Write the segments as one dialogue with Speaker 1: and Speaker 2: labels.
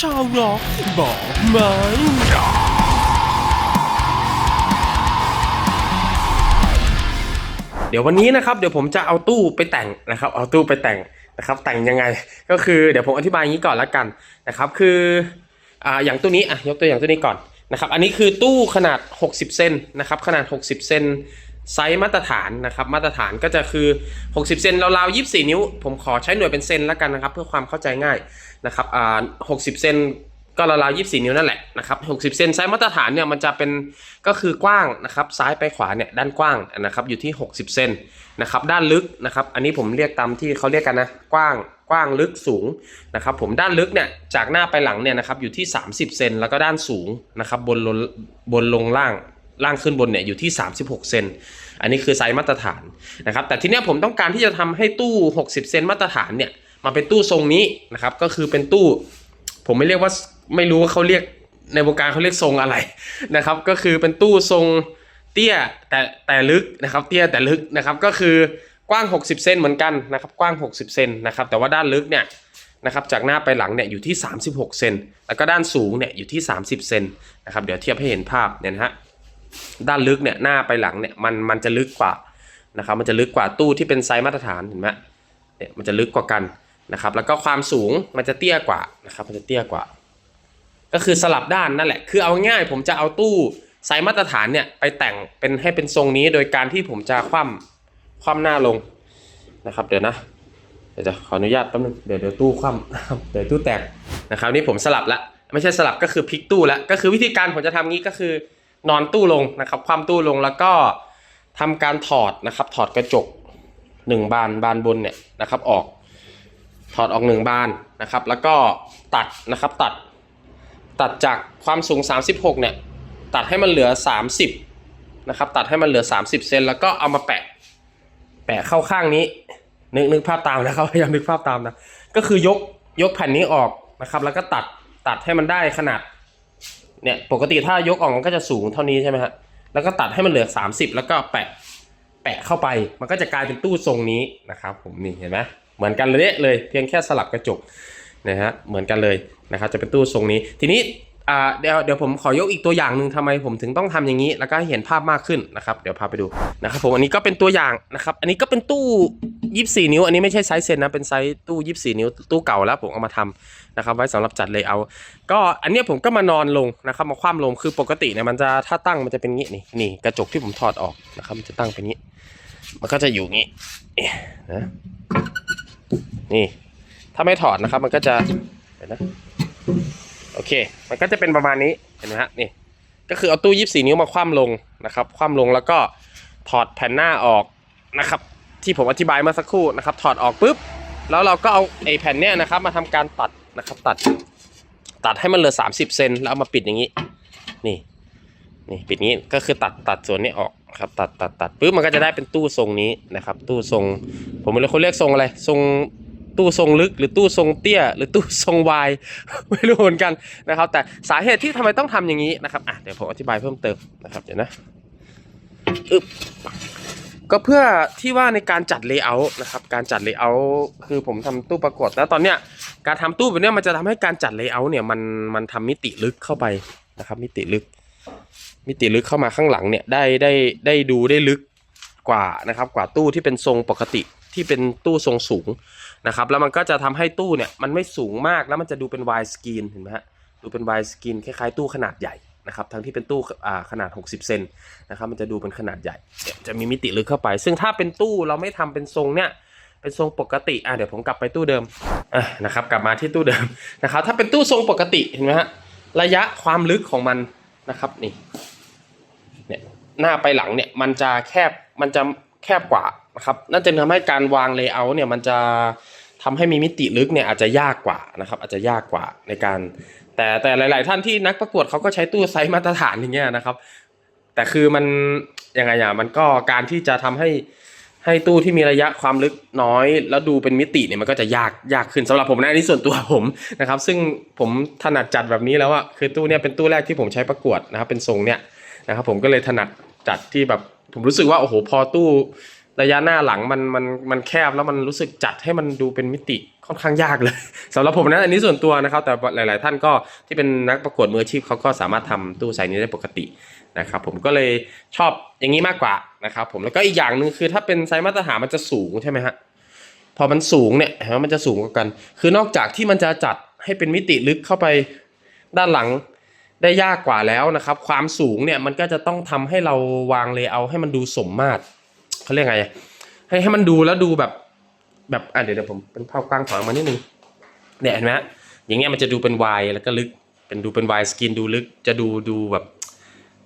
Speaker 1: ชาวร็อกบอกไหมเดี๋ยววันนี้นะครับเดี๋ยวผมจะเอาตู้ไปแต่งนะครับเอาตู้ไปแต่งนะครับแต่งยังไงก็คือเดี๋ยวผมอธิบายอย่างนี้ก่อนละกันนะครับคืออ่าอย่างตู้นี้อะยกตัวอย่างตู้นี้ก่อนนะครับอันนี้คือตู้ขนาด 60 เซนนะครับขนาด 60 เซน ไซส์มาตรฐานนะครับมาตรฐานก็จะคือ 60 เซนราวๆ24 นิ้ว ผมขอใช้หน่วยเป็นเซนและกันนะครับ เพื่อความเข้าใจง่ายนะครับอ่า60 เซนก็ราวๆ24 นิ้วนั่นแหละนะครับ60 เซนไซส์มาตรฐานเนี่ยมันจะเป็นก็คือกว้างนะครับซ้ายไปขวาเนี่ยด้านกว้างนะครับอยู่ที่ 60 เซนนะครับด้านลึกนะครับอันนี้ผมเรียกตามที่เขาเรียกกันนะกว้างกว้างลึกสูงนะครับผมด้านลึกเนี่ยจากหน้าไปหลังเนี่ยนะครับอยู่ที่ 30 เซนแล้วก็ด้านสูงนะครับบนลงบนลงล่าง ล่างขึ้นบนเนี่ยอยู่ที่ 36 เซน อันนี้คือไซส์มาตรฐานนะครับ แต่ทีเนี้ยผมต้องการที่จะทำให้ตู้ 60 เซนมาตรฐานเนี่ยมาเป็นตู้ทรงนี้นะครับ ก็คือเป็นตู้ ผมไม่เรียกว่าไม่รู้ว่าเขาเรียกในวงการเขาเรียกทรงอะไรนะครับ ก็คือเป็นตู้ทรงเตี้ยแต่แต่ลึกนะครับ เตี้ยแต่ลึกนะครับ ก็คือกว้าง 60 เซนเหมือนกันนะครับ กว้าง 60 เซนนะครับ แต่ว่าด้านลึกเนี่ยนะครับ จากหน้าไปหลังเนี่ยอยู่ที่ 36 เซน แล้วก็ด้านสูงเนี่ยอยู่ที่ 30 เซนนะครับ เดี๋ยวเทียบให้เห็นภาพเนี่ยนะฮะ ด้านลึกเนี่ยหน้าไปหลังเนี่ยมันมันจะลึกกว่านะครับมันจะลึกกว่าตู้ที่เป็นไซส์มาตรฐานเห็นไหมเนี่ยมันจะลึกกว่ากันนะครับแล้วก็ความสูงมันจะเตี้ยกว่านะครับมันจะเตี้ยกว่า ก็คือสลับด้านนั่นแหละคือเอาง่ายผมจะเอาตู้ไซส์มาตรฐานเนี่ยไปแต่งเป็นให้เป็นทรงนี้โดยการที่ผมจะคว่ำคว่ำหน้าลงนะครับเดี๋ยวนะเดี๋ยวจะขออนุญาตแป๊บนึงเดี๋ยวเดี๋ยวตู้คว่ำเดี๋ยวตู้แตกนะครับนี่ผมสลับละไม่ใช่สลับก็คือพลิกตู้ละก็คือวิธีการผมจะทำงี้ก็คือ นอนตู้ลงนะครับคว่ำตู้ลงแล้วก็ทำการถอดนะครับ ถอดกระจกหนึ่งบานบานบนเนี่ยนะครับออก ถอดออกหนึ่งบานนะครับ แล้วก็ตัดนะครับตัด ตัดจากความสูง 36เนี่ยตัดให้มันเหลือ 30นะครับตัดให้มันเหลือ 30เซนแล้วก็เอามาแปะ แปะเข้าข้างนี้นึกนึกภาพตามนะครับพยายามนึกภาพตามนะก็คือยกยกแผ่นนี้ออกนะครับ แล้วก็ตัดตัดให้มันได้ขนาด เนี่ยปกติถ้ายกออกมันก็จะสูงเท่านี้ใช่ไหมฮะแล้วก็ตัดให้มันเหลือ 30 แล้วก็แปะแปะเข้าไป มันก็จะกลายเป็นตู้ทรงนี้นะครับ ผมนี่เห็นไหมเหมือนกันเลยเลยเพียงแค่สลับกระจกนะฮะเหมือนกันเลยนะครับจะเป็นตู้ทรงนี้ ทีนี้อ่าเดี๋ยวเดี๋ยวผมขอยกอีกตัวอย่างหนึ่งทำไมผมถึงต้องทำอย่างนี้ แล้วก็เห็นภาพมากขึ้นนะครับ เดี๋ยวพาไปดูนะครับผมอันนี้ก็เป็นตัวอย่างนะครับ อันนี้ก็เป็นตู้ 24 นิ้ว อันนี้ไม่ใช่ไซส์เซนนะเป็นไซส์ตู้ 24 นิ้วตู้เก่าแล้วผมเอามาทำ นะครับไว้สำหรับจัดเลเยอร์ก็อันนี้ผมก็มานอนลงนะครับมาคว่ำลงคือปกติเนี่ยมันจะถ้าตั้งมันจะเป็นงี้นี่นี่กระจกที่ผมถอดออกนะครับมันจะตั้งเป็นงี้ มันก็จะอยู่งี้นี่นะนี่ ถ้าไม่ถอดนะครับมันก็จะเดี๋ยวนะโอเค มันก็จะเป็นประมาณนี้เห็นไหมฮะนี่ก็คือเอาตู้24นิ้วมาคว่ำลงนะครับ คว่ำลงแล้วก็ถอดแผ่นหน้าออกนะครับ ที่ผมอธิบายเมื่อสักครู่นะครับ ถอดออกปุ๊บ แล้วเราก็เอาไอ้แผ่นเนี้ยนะครับ มาทำการตัด นะครับ ตัด ตัดให้มันเหลือ 30 เซนแล้วเอามาปิดอย่างนี้ นี่ นี่ปิดงี้ก็คือตัดตัดส่วนนี้ออกครับ ตัดตัดตัดปุ๊บมันก็จะได้เป็นตู้ทรงนี้นะครับ ตู้ทรง ผมไม่รู้เขาเรียกทรงอะไรทรงตู้ทรงลึกหรือตู้ทรงเตี้ย หรือตู้ทรงวาย ไม่รู้เหมือนกันนะครับ แต่สาเหตุที่ทำไมต้องทำอย่างนี้นะครับอะเดี๋ยวผมอธิบายเพิ่มเติมนะครับเดี๋ยวนะอึบ ก็เพื่อที่ว่าในการจัดเลเยอร์นะครับ การจัดเลเยอร์คือผมทำตู้ประกวดแล้วตอนเนี้ยการทำตู้แบบเนี้ยมันจะทำให้การจัดเลเยอร์เนี่ยมันมันทำมิติลึกเข้าไปนะครับ มิติลึก มิติลึกเข้ามาข้างหลังเนี่ยได้ได้ได้ดูได้ลึกกว่านะครับ กว่าตู้ที่เป็นทรงปกติที่เป็นตู้ทรงสูงนะครับ แล้วมันก็จะทำให้ตู้เนี่ยมันไม่สูงมากแล้วมันจะดูเป็นวายสกรีนเห็นไหมฮะดูเป็นวายสกรีนคล้ายๆตู้ขนาดใหญ่ นะครับทั้งที่เป็นตู้อ่าขนาด 60 เซนนะครับมันจะดูเป็นขนาดใหญ่ จะมีมิติลึกเข้าไป ซึ่งถ้าเป็นตู้เราไม่ทำเป็นทรงเนี่ยเป็นทรงปกติอะเดี๋ยวผมกลับไปตู้เดิมอะนะครับกลับมาที่ตู้เดิมนะครับถ้าเป็นตู้ทรงปกติเห็นไหมฮะระยะความลึกของมันนะครับนี่เนี่ยหน้าไปหลังเนี่ยมันจะแคบมันจะแคบกว่านะครับน่าจะทำให้การวางเลเยอร์เนี่ยมันจะทำให้มีมิติลึกเนี่ยอาจจะยากกว่านะครับอาจจะยากกว่าในการ แต่แต่หลาย ๆ ท่านที่นักประกวดเขาก็ใช้ตู้ไซส์มาตรฐานอย่างเงี้ยนะครับ แต่คือมันยังไงอะมันก็การที่จะทำให้ให้ตู้ที่มีระยะความลึกน้อย แล้วดูเป็นมิติเนี่ยมันก็จะยากยากขึ้นสำหรับผมนะอันนี้ส่วนตัวผมนะครับ ซึ่งผมถนัดจัดแบบนี้แล้วอะคือตู้เนี่ยเป็นตู้แรกที่ผมใช้ประกวดนะครับ เป็นทรงเนี่ยนะครับ ผมก็เลยถนัดจัดที่แบบผมรู้สึกว่าโอ้โหพอตู้ระยะหน้าหลังมันมันมันแคบแล้วมันรู้สึกจัดให้มันดูเป็นมิติ ค่อนข้างยากเลยสำหรับผมนะอันนี้ส่วนตัวนะครับ แต่หลาย ๆ ท่านก็ที่เป็นนักประกวดมืออาชีพเขาก็สามารถทำตู้ไซส์นี้ได้ปกตินะครับผมก็เลยชอบอย่างนี้มากกว่านะครับผมแล้วก็อีกอย่างหนึ่งคือถ้าเป็นไซส์มาตรฐานมันจะสูงใช่ไหมฮะพอมันสูงเนี่ยเห็นไหมมันจะสูงกว่ากัน คือนอกจากที่มันจะจัดให้เป็นมิติลึกเข้าไปด้านหลังได้ยากกว่าแล้วนะครับ ความสูงเนี่ยมันก็จะต้องทำให้เราวางเลเยอร์ให้มันดูสมมาตรเขาเรียกไงให้ให้มันดูแล้วดูแบบ แบบอะเดี๋ยวเดี๋ยวผมเป็นภาพกว้างถอยออกมานิดนึงเนี่ยเห็นไหมฮะอย่างเงี้ยมันจะดูเป็นวายแล้วก็ลึกเป็นดูเป็นวายสกินดูลึกจะดูดูแบบ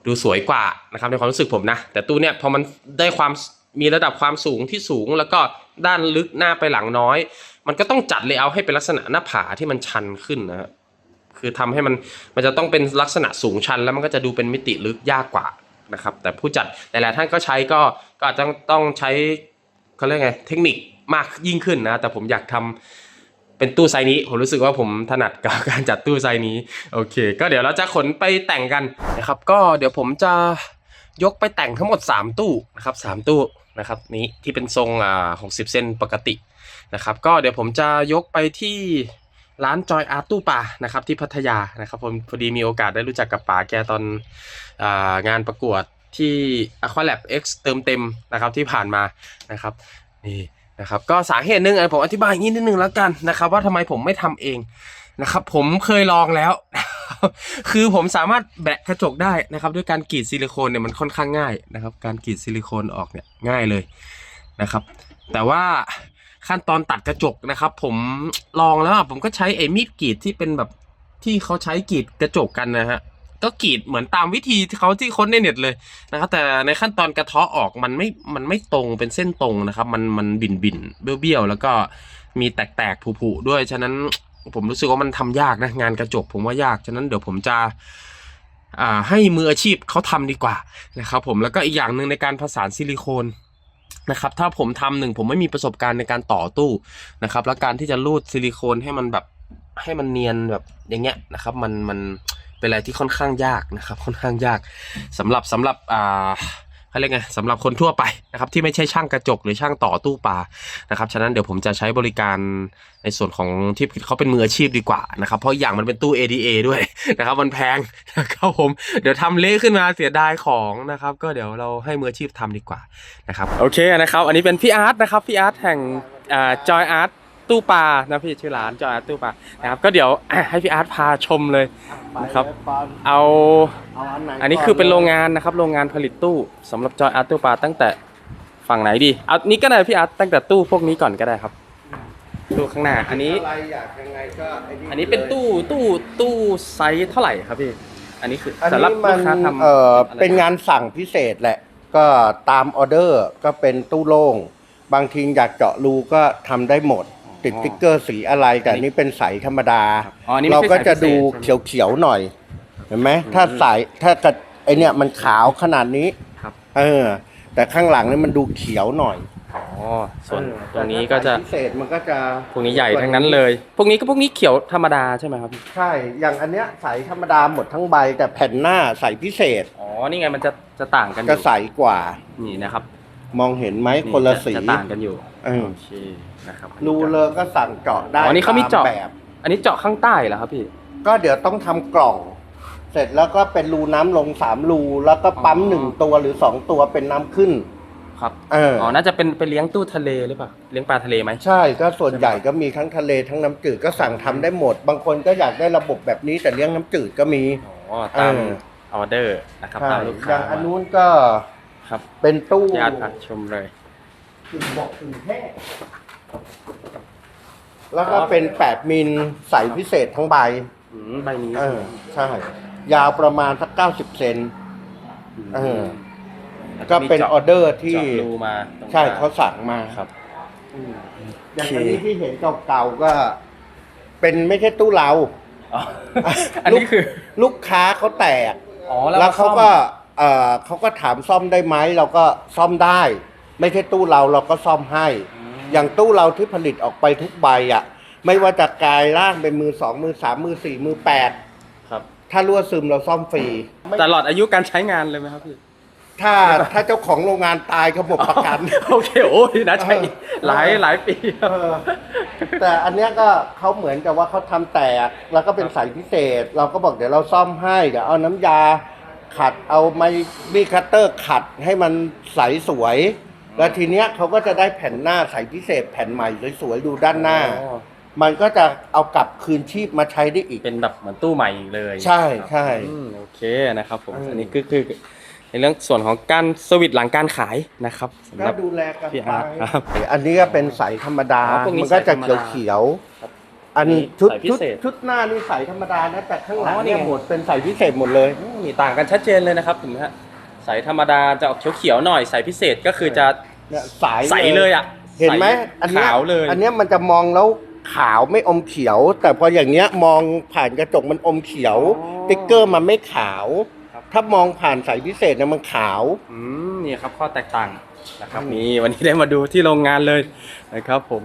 Speaker 1: ดูสวยกว่านะครับในความรู้สึกผมนะ แต่ตู้เนี่ยพอมันได้ความมีระดับความสูงที่สูงแล้วก็ด้านลึกหน้าไปหลังน้อย มันก็ต้องจัดเลเยอร์ให้เป็นลักษณะหน้าผาที่มันชันขึ้นนะฮะคือทำให้มันมันจะต้องเป็นลักษณะสูงชัน แล้วมันก็จะดูเป็นมิติลึกยากกว่านะครับแต่ผู้จัดหลายๆท่านก็ใช้ก็ก็อาจจะต้องใช้เขาเรียกไงเทคนิค มากยิ่งขึ้นนะ แต่ผมอยากทำเป็นตู้ไซนี้ ผมรู้สึกว่าผมถนัดกับการจัดตู้ไซนี้ โอเค ก็เดี๋ยวเราจะขนไปแต่งกันนะครับ ก็เดี๋ยวผมจะยกไปแต่งทั้งหมด 3 ตู้นะครับสามตู้นะครับนี้ที่เป็นทรงอ่า60เซนปกตินะครับก็เดี๋ยวผมจะยกไปที่ร้านจอยอาร์ตู้ป่านะครับที่พัทยานะครับผมพอดีมีโอกาสได้รู้จักกับป๋าแกตอนองานประกวดที่ Aqua Lab X เติมเต็มนะครับที่ผ่านมานะครับนี่ นะครับก็สาเหตุหนึ่งผมอธิบายอย่างนี้นิดนึงแล้วกันนะครับ ว่าทำไมผมไม่ทำเองนะครับ ผมเคยลองแล้ว คือผมสามารถแบะกระจกได้นะครับ ด้วยการกรีดซิลิโคนเนี่ยมันค่อนข้างง่ายนะครับ การกรีดซิลิโคนออกเนี่ยง่ายเลยนะครับ แต่ว่าขั้นตอนตัดกระจกนะครับ ผมลองแล้วผมก็ใช้ไอ้มีดกรีดที่เป็นแบบที่เขาใช้กรีดกระจกกันนะฮะ ก็กรีดเหมือนตามวิธีเขาที่ค้นในเน็ตเลยนะครับ แต่ในขั้นตอนกระเทาะออกมันไม่มันไม่ตรงเป็นเส้นตรงนะครับ มันมันบินบินเบี้ยวเบี้ยวๆแล้วก็มีแตกแตกๆผุๆด้วยฉะนั้นผมรู้สึกว่ามันทำยากนะงานกระจกผมว่ายากฉะนั้นเดี๋ยวผมจะให้มืออาชีพเขาทำดีกว่านะครับผมแล้วก็อีกอย่างหนึ่งในการผสานซิลิโคนนะครับถ้าผมทำหนึ่งผมไม่มีประสบการณ์ในการต่อตู้นะครับแล้วการที่จะรูดซิลิโคนให้มันแบบให้มันเนียนแบบอย่างเงี้ยนะครับ มันมัน เป็นอะไรที่ค่อนข้างยากนะครับ ค่อนข้างยากสำหรับสำหรับอ่าเขาเรียกไงสำหรับคนทั่วไปนะครับที่ไม่ใช่ช่างกระจกหรือช่างต่อตู้ปลานะครับฉะนั้นเดี๋ยวผมจะใช้บริการในส่วนของที่เขาเป็นมืออาชีพดีกว่านะครับเพราะอย่างมันเป็นตู้ ADA ด้วยนะครับมันแพงนะครับผมเดี๋ยวทำเละขึ้นมาเสียดายของนะครับก็เดี๋ยวเราให้มืออาชีพทำดีกว่านะครับโอเคนะครับ อันนี้เป็นพี่อาร์ตนะครับพี่อาร์ตแห่งจอยอาร์ต ตู้ปลานะพี่ชื่อร้านจอยอาร์ตตู้ปลานะครับก็เดี๋ยวอะให้พี่อาร์ตพาชมเลยนะครับ เอา
Speaker 2: เอาอันไหน
Speaker 1: อันนี้คือเป็นโรงงานนะครับ โรงงานผลิตตู้สำหรับจอยอาร์ตตู้ปลาตั้งแต่ฝั่งไหนดีเอานี้ก็ได้พี่อาร์ตตั้งแต่ตู้พวกนี้ก่อนก็ได้ครับ ตู้ข้างหน้าอันนี้
Speaker 2: อะไรอยากยังไงก็ไอั
Speaker 1: นนี้เป็นตู้ตู้ตู้ไซส์เท่าไหร่ครับพี่ อันนี้คือ
Speaker 2: อัน
Speaker 1: สำหรับ
Speaker 2: นี้มั
Speaker 1: ลู
Speaker 2: น
Speaker 1: กค้าทำ
Speaker 2: เอ่อ
Speaker 1: อะไร
Speaker 2: เป็นงานสั่งพิเศษแหละ ก็ตามออเดอร์ก็เป็นตู้โล่ง บางทีอยากเจาะรูก็ทำได้หมด ติดสติ๊กเกอร์สีอะไรแต่อันนี้เป็นใสธรรมดา
Speaker 1: อ๋ออันนี้ไม่
Speaker 2: เรา
Speaker 1: ใช่
Speaker 2: ก็จะ
Speaker 1: สายพิเศษ
Speaker 2: ดู
Speaker 1: ใช่ไหม
Speaker 2: เขียวๆหน่อย เห็นไหมถ้าใสถ้ากระไอเนี่ยมันขาวขนาดนี้
Speaker 1: ครับ
Speaker 2: เออ แต่ข้างหลังนี่มันดูเขียวหน่อย
Speaker 1: อ๋อส่วน
Speaker 2: เออ
Speaker 1: ตรงนี้ก็จะ
Speaker 2: แต่ถ้าสายพิเศษมันก็จะ
Speaker 1: พวกนี้ใหญ่ทั้งนั้นเลย พวกนี้ก็พวกนี้เขียวธรรมดาใช่ไหมครับพี่
Speaker 2: ใช่อย่างอันเนี้ยใสธรรมดาหมดทั้งใบ แต่แผ่นหน้าใสพิเศษ
Speaker 1: อ๋อนี่ไงมันจะจะต่างกันอ
Speaker 2: จะ
Speaker 1: ยู่
Speaker 2: ใสกว่า
Speaker 1: นี่นะครับ
Speaker 2: มองเห็นไหม
Speaker 1: นี่
Speaker 2: คนละ
Speaker 1: จ
Speaker 2: สี
Speaker 1: จะต่างกันอยู่
Speaker 2: เออ
Speaker 1: โอเค นะครับ
Speaker 2: รูเลยก็สั่งเจาะได้
Speaker 1: อ๋อนี่เขามีเจาะ
Speaker 2: ตแบบ
Speaker 1: อันนี้เจาะข้างใต้เหรอครับพี่
Speaker 2: ก็เดี๋ยวต้องทำกล่อง เสร็จแล้วก็เป็นรูน้ำลงสามรูแล้วก็ปั๊ม
Speaker 1: อ๋อ
Speaker 2: หนึ่งตัวหรือสองตัวเป็นน้ำขึ้น
Speaker 1: ครับ
Speaker 2: เออ
Speaker 1: อ๋อน่าจะเป็นไปเลี้ยงตู้ทะเลหรือเปล่าเลี้ยงปลาทะเลไหม
Speaker 2: ใช่ก็ส่วนใหญ่ก็มีทั้งทะเลทั้งน้ำจืดก็สั่งทำได้หมด บางคนก็อยากได้ระบบแบบนี้แต่เลี้ยงน้ำจืดก็มี
Speaker 1: อ๋อตาม
Speaker 2: เออ
Speaker 1: ออเดอร์นะครับ
Speaker 2: ใช่
Speaker 1: ตามลูก
Speaker 2: อ
Speaker 1: ค้า
Speaker 2: ย่างอันนู้นก็
Speaker 1: ครับ
Speaker 2: เป็นตู้
Speaker 1: ญาติพาชมเลย
Speaker 2: ถึงบอกถึงแห้ง แล้วก็เป็นแปดมิลใสพิเศษทั้งใบ
Speaker 1: อืมใบนี้
Speaker 2: เออ ใช่ ยาวประมาณสักเก้าสิบเซนเออ
Speaker 1: แล้ว
Speaker 2: ก็เป็น
Speaker 1: มีจาะ
Speaker 2: ออเดอร์ที่
Speaker 1: เจาะรูมาตรงกลง
Speaker 2: ใช่เขาสั่งมา
Speaker 1: ครับ
Speaker 2: อย่าง
Speaker 1: โอเค
Speaker 2: อันนี้ที่เห็นเก่าๆก็ เป็นไม่ใช่ตู้เรา
Speaker 1: อ๋ออันนี้คือ
Speaker 2: ลูกค้าเขาแตก
Speaker 1: อ๋อ
Speaker 2: แล้วเขาก็เออเขาก็ถามซ่อมได้ไหมเราก็ซ่อมได้ ไม่ใช่ตู้เราเราก็ซ่อมให้ อ ย่างตู้เราที่ผลิตออกไปทุกใบอะ ไม่ว่าจะกลายร่างเป็นมือสองมือสามมือสี่มือแปด
Speaker 1: ครับ
Speaker 2: ถ้ารั่วซึมเราซ่อมฟรี
Speaker 1: ตลอดอายุการใช้งานเลยไหมครับพี่
Speaker 2: ถ้าถ้าเจ้าของโรงงานตายเขาหมดประกัน
Speaker 1: โอเคโอ้ยนะใช่
Speaker 2: เออ
Speaker 1: หลายหลายปี
Speaker 2: เออแต่อันเนี้ยก็เขาเหมือนกับว่าเขาทำแตก แล้วก็เป็นสายพิเศษ เราก็บอกเดี๋ยวเราซ่อมให้เดี๋ยวเอาน้ำยาขัดเอาไมบีคัตเตอร์ขัดให้มันใสสวย แล้วทีเนี้ยเขาก็จะได้แผ่นหน้าสายพิเศษแผ่นใหม่สวยๆดูด้านหน้า
Speaker 1: อ๋อ
Speaker 2: มันก็จะเอากลับคืนชีพมาใช้ได้อีก
Speaker 1: เป็นแบบเหมือนตู้ใหม่เลย
Speaker 2: ใช่ใช่
Speaker 1: อืมโอเคนะครับผม
Speaker 2: อืม
Speaker 1: อันนี้คือคือในเรื่องส่วนของการสวิตช์หลังการขายนะครับสำห
Speaker 2: ก็
Speaker 1: รับ
Speaker 2: ดูแลกัน
Speaker 1: พี่
Speaker 2: ไป
Speaker 1: อาร์ตครับ
Speaker 2: อันนี้ก็เป็นสายธรรมดา
Speaker 1: อ๋อพวกนี้
Speaker 2: มันก็จะ
Speaker 1: สายธรรมดา
Speaker 2: เขียวๆ
Speaker 1: ครับ
Speaker 2: อัน
Speaker 1: นี่
Speaker 2: ชุด
Speaker 1: สายพิ
Speaker 2: ชุด
Speaker 1: เศษ
Speaker 2: ชุดหน้านี่ใสธรรมดานะแต่ข้างหลัง
Speaker 1: อ๋อนี่
Speaker 2: เนี่ย
Speaker 1: ไง
Speaker 2: หมดเป็นใสพิเศษหมดเลย
Speaker 1: อืมมีต่างกันชัดเจนเลยนะครับถึงฮะ สายธรรมดาจะออกเขียวๆหน่อย สายพิเศษก็คือจะ
Speaker 2: เนี่ยใส
Speaker 1: ใสเลยอะ
Speaker 2: เห็นไหม
Speaker 1: ใส
Speaker 2: อันเนี้ย
Speaker 1: ขาวเลย
Speaker 2: อันเนี้ยมันจะมองแล้วขาวไม่อมเขียว แต่พออย่างเนี้ยมองผ่านกระจกมันอมเขียวติ๊กเกอร์มันไม่ขาว
Speaker 1: ครับ
Speaker 2: ถ้ามองผ่านสายพิเศษเนี่ยมันขาว
Speaker 1: อืมนี่ครับข้อแตกต่างนะครับ
Speaker 2: อืม
Speaker 1: นี่วันนี้ได้มาดูที่โรงงานเลยนะครับ ผม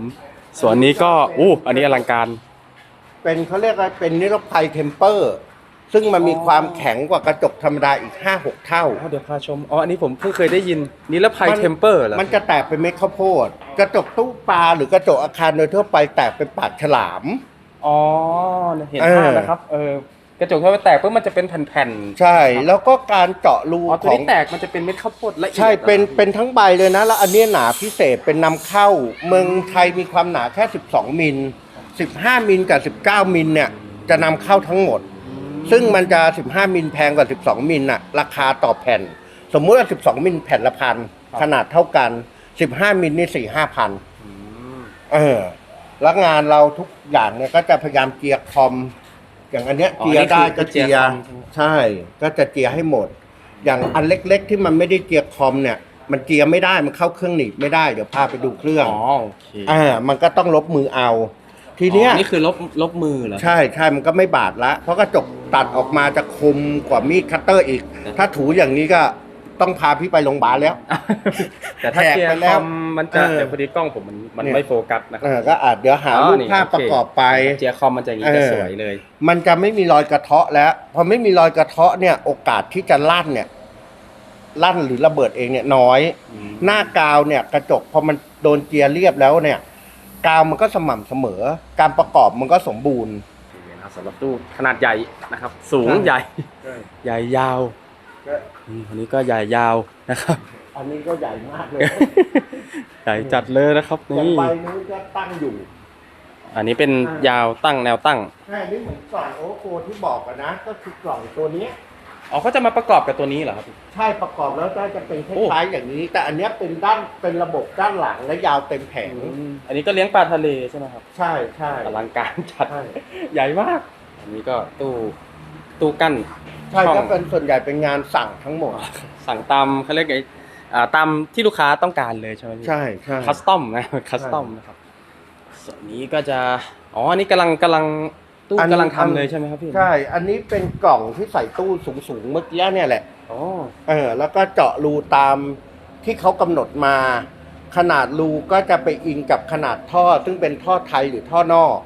Speaker 1: ส่วนนี้ก็อู้อันนี้อลังการ
Speaker 2: เป็นเขาเรียกว่าเป็นนิรภัยเทมเปอร์ ซึ่งมันมี
Speaker 1: อ๋อ
Speaker 2: ความแข็งกว่ากระจกธรรมดาอีก 5-6 เท่า
Speaker 1: อ๋อเดี๋ยวพาชม อ๋อ อันนี้ผมเพิ่งเคยได้ยินนิรภัย
Speaker 2: มัน
Speaker 1: เทมเปอร์เหรอ
Speaker 2: มันจะแตกเป็นเม็ดข้าวโพด กระจกตู้ปลาหรือกระจกอาคารโดยทั่วไปแตกเป็นปากฉลาม
Speaker 1: อ๋อ เห็น
Speaker 2: เออ
Speaker 1: ภาพนะครับ เออ กระจกถ้ามันแตกปุ๊บมันจะเป็นแผ่นๆ
Speaker 2: ใช่ แล้วก็การเจาะรู
Speaker 1: อ๋อ ตัว
Speaker 2: ของ
Speaker 1: นี้แตกมันจะเป็นเม็ดข้าวโพดละเอียด
Speaker 2: ใช่ เป็น
Speaker 1: หรอ
Speaker 2: เป็นทั้งใบเลยนะ แล้วอันเนี้ยหนาพิเศษ เป็นนำเข้า เมืองไทยมีความหนาแค่ 12 มิล 15 มิลกับ 19 มิลเนี่ย จะนำเข้าทั้งหมด ซึ่งมันจะ 15 มิลแพงกว่า 12 มิลน่ะ ราคาต่อแผ่น สมมุติว่า 12 มิลแผ่นละพัน ขนาดเท่ากัน 15 มิลนี่4 5พัน
Speaker 1: อืม
Speaker 2: เออ แล้วงานเราทุกอย่างเนี่ยก็จะพยายามเจียร์คอม อย่างอันเนี้ย
Speaker 1: อ๋อ
Speaker 2: เจียร์ได้
Speaker 1: นี่คือ
Speaker 2: ก็เจีย
Speaker 1: เจียร์
Speaker 2: ร์
Speaker 1: คอมใช่ไหม
Speaker 2: ใช่ ก็จะเจียร์ให้หมด อย่างอันเล็กๆ ที่มันไม่ได้เจียร์คอมเนี่ย มันเจียร์ไม่ได้ มันเข้าเครื่องหนีบไม่ได้ เดี๋ยวพาไปดูเครื่อง
Speaker 1: อ๋อโอเค
Speaker 2: อ่า มันก็ต้องลบมือเอา ทีเนี้ย
Speaker 1: อ๋อนี่คือลบลบมือเหรอ
Speaker 2: ใช่ใช่มันก็ไม่บาดละ เพราะกระจกตัดออกมาจะคมกว่ามีดคัตเตอร์อีก
Speaker 1: แต่
Speaker 2: ถ้าถูอย่างนี้ก็ต้องพาพี่ไปโรงพยาบาลแล้ว
Speaker 1: แต่ถ้า
Speaker 2: แหก
Speaker 1: เกีย
Speaker 2: ไป
Speaker 1: ร์
Speaker 2: แล้
Speaker 1: ควอมมันจะ
Speaker 2: เออ
Speaker 1: เดี๋ยวพอดีกล้องผมมันมัน
Speaker 2: เนี่ย
Speaker 1: ไม่โฟกัสนะค
Speaker 2: เอ
Speaker 1: รับ
Speaker 2: อก็อาจเดี๋ยวหา
Speaker 1: อ๋อ
Speaker 2: รูป
Speaker 1: นี่
Speaker 2: ภาพ
Speaker 1: โอเค
Speaker 2: ประกอบไป
Speaker 1: เจียร์คอมมันจะอย่างนี้จะ
Speaker 2: เออ
Speaker 1: สวยเลย
Speaker 2: มันจะไม่มีรอยกระเทาะแล้ว พอไม่มีรอยกระเทาะเนี่ย โอกาสที่จะลั่นเนี่ย ลั่นหรือระเบิดเองเนี่ยน้อย หน้ากาวเนี่ย กระจกพอมันโดนเจียร์เรียบแล้วเนี่ย กาวมันก็สม่ำเสมอ การประกอบมันก็สมบูรณ์
Speaker 1: นี่นะครับสำหรับตู้ขนาดใหญ่นะครับ สูง
Speaker 2: ใช่
Speaker 1: ใหญ่ใหญ่ยาวอืมอันนี้ก็ใหญ่ยาวนะครับ
Speaker 2: อันนี้ก็ใหญ่มากเลย
Speaker 1: ใหญ่จัดเลยนะครับ
Speaker 2: อย่าง
Speaker 1: นี่
Speaker 2: ใบนี้ก็ตั้งอยู่
Speaker 1: อันนี้เป็นยาวตั้งแนวตั้ง
Speaker 2: ใช่อันนี่เหมือนกล่องโอโคที่บอกอะนะ ก็คือกล่องตัวเนี้ย
Speaker 1: อ๋อเขาจะมาประกอบกับตัวนี้เหรอครับ
Speaker 2: ใช่ประกอบแล้วก็จะเป็นค
Speaker 1: โอ้
Speaker 2: ล้ายๆอย่างนี้ แต่อันเนี้ยเป็นด้านเป็นระบบด้านหลังและยาวเต็มแผง
Speaker 1: อันนี้ก็เลี้ยงปลาทะเลใช่ไหมครับ
Speaker 2: ใช่ใช่
Speaker 1: อลังการจัด
Speaker 2: ใช่
Speaker 1: ใหญ่มาก อันนี้ก็ตู้ตู้กั้น
Speaker 2: ใช่
Speaker 1: ช่อง
Speaker 2: ก็เป็นส่วนใหญ่เป็นงานสั่งทั้งหมด
Speaker 1: สั่งตามเขาเรียกไงอ่าตามที่ลูกค้าต้องการเลยใช่ไหมพี่
Speaker 2: ใช่ใช่
Speaker 1: คัสตอมนะคัสตอมนะครับส่วนนี้ก็จะอ๋ออันนี้กำลังกำลัง ตู้กำลังทำเลยใช่ไหมครับพี่
Speaker 2: ใช่ อันนี้เป็นกล่องที่ใส่ตู้สูงๆเมื่อกี้เนี่ยแหละ
Speaker 1: อ๋อ
Speaker 2: เออ แล้วก็เจาะรูตามที่เขากำหนดมา ขนาดรูก็จะไปอิงกับขนาดท่อ ซึ่งเป็นท่อไทยหรือท่อนอก